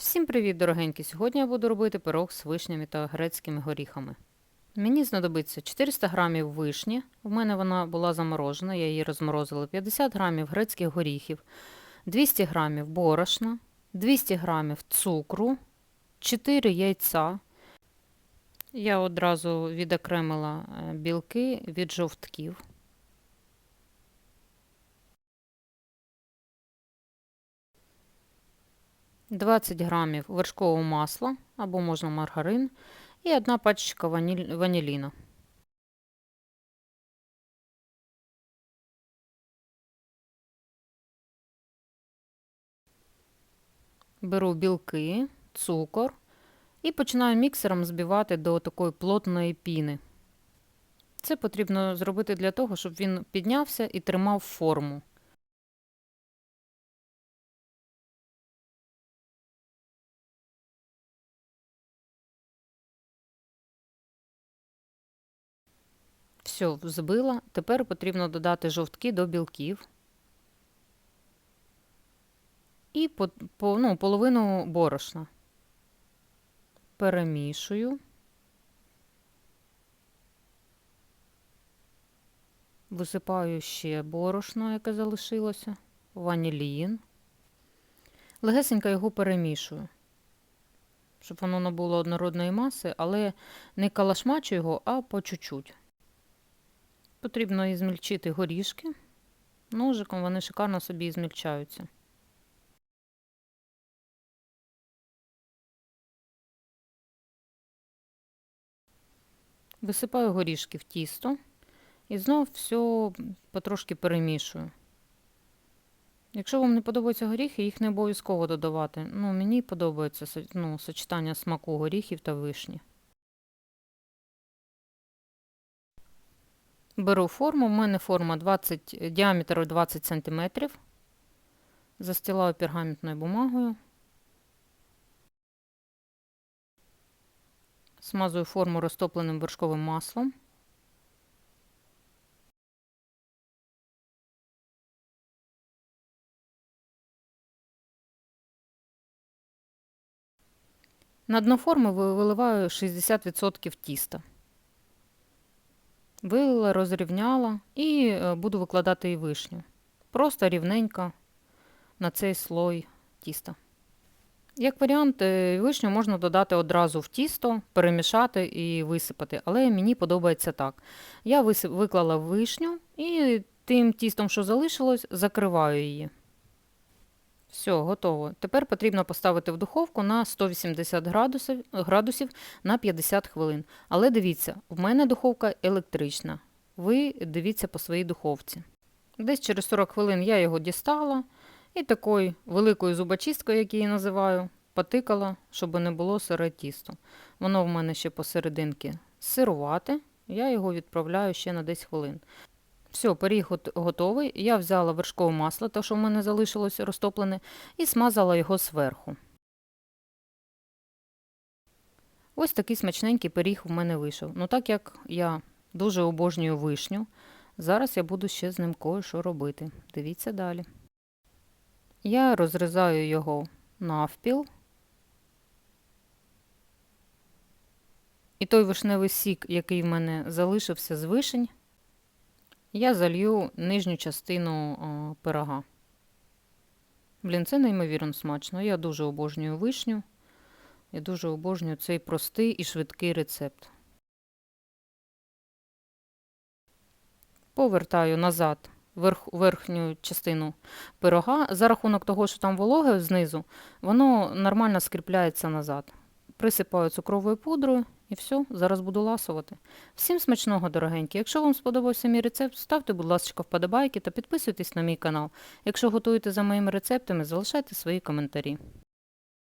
Всім привіт, дорогенькі! Сьогодні я буду робити пирог з вишнями та грецькими горіхами. Мені знадобиться 400 грамів вишні. У мене вона була заморожена, я її розморозила. 50 грамів грецьких горіхів, 200 грамів борошна, 200 грамів цукру, 4 яйця. Я одразу відокремила е, білки від жовтків. – 20 грамів вершкового масла або можна маргарин і одна пачечка ваніль, ваніліна. Беру білки, цукор і починаю міксером збивати до такої плотної піни. Це потрібно зробити для того, щоб він піднявся і тримав форму. Все, взбила. Тепер потрібно додати жовтки до білків. І по, по, ну, половину борошна. Перемішую. Висипаю ще борошно, яке залишилося, ванілін. Легесенько його перемішую, щоб воно не було однородної маси, але не калашмачу його, а по чуть-чуть. Потрібно і змільчити горішки. Ножиком вони шикарно собі і змільчаються. Висипаю горішки в тісто і знов все потрошки перемішую. Якщо вам не подобаються горіхи, їх не обов'язково додавати. Ну, Мені подобається ну, сочетання смаку горіхів та вишні. Беру форму, у мене форма 20, діаметр 20 см. Застилаю пергаментною бумагою. Смазую форму розтопленим вершковим маслом. На дно форми виливаю 60% тіста. Вилила, розрівняла і е, буду викладати і вишню. Просто рівненько на цей слой тіста. Як варіант, е, вишню можна додати одразу в тісто, перемішати і висипати, але мені подобається так. Я виклала вишню і тим тістом, що залишилось, закриваю її. Все, готово. Тепер потрібно поставити в духовку на 180 градусів, градусів на 50 хвилин. Але дивіться, в мене духовка електрична. Ви дивіться по своїй духовці. Десь через 40 хвилин я його дістала і такою великою зубочисткою, як її називаю, потикала, щоб не було сире тісто. Воно в мене ще посерединки сирувати. Я його відправляю ще на 10 хвилин. Все, пиріг готовий. Я взяла вершкове масло, те, що в мене залишилось розтоплене, і смазала його зверху. Ось такий смачненький пиріг в мене вийшов. Ну, так як я дуже обожнюю вишню, зараз я буду ще з ним кое-що робити. Дивіться далі. Я розрізаю його навпіл. І той вишневий сік, який в мене залишився з вишень, я залью нижню частину пирога. Блін, це неймовірно смачно. Я дуже обожнюю вишню. Я дуже обожнюю цей простий і швидкий рецепт. Повертаю назад верх, верхню частину пирога. За рахунок того, що там вологе знизу, воно нормально скріпляється назад. Присипаю цукровою пудрою і все, зараз буду ласувати. Всім смачного, дорогенькі. Якщо вам сподобався мій рецепт, ставте, будь ласка, вподобайки та підписуйтесь на мій канал. Якщо готуєте за моїми рецептами, залишайте свої коментарі.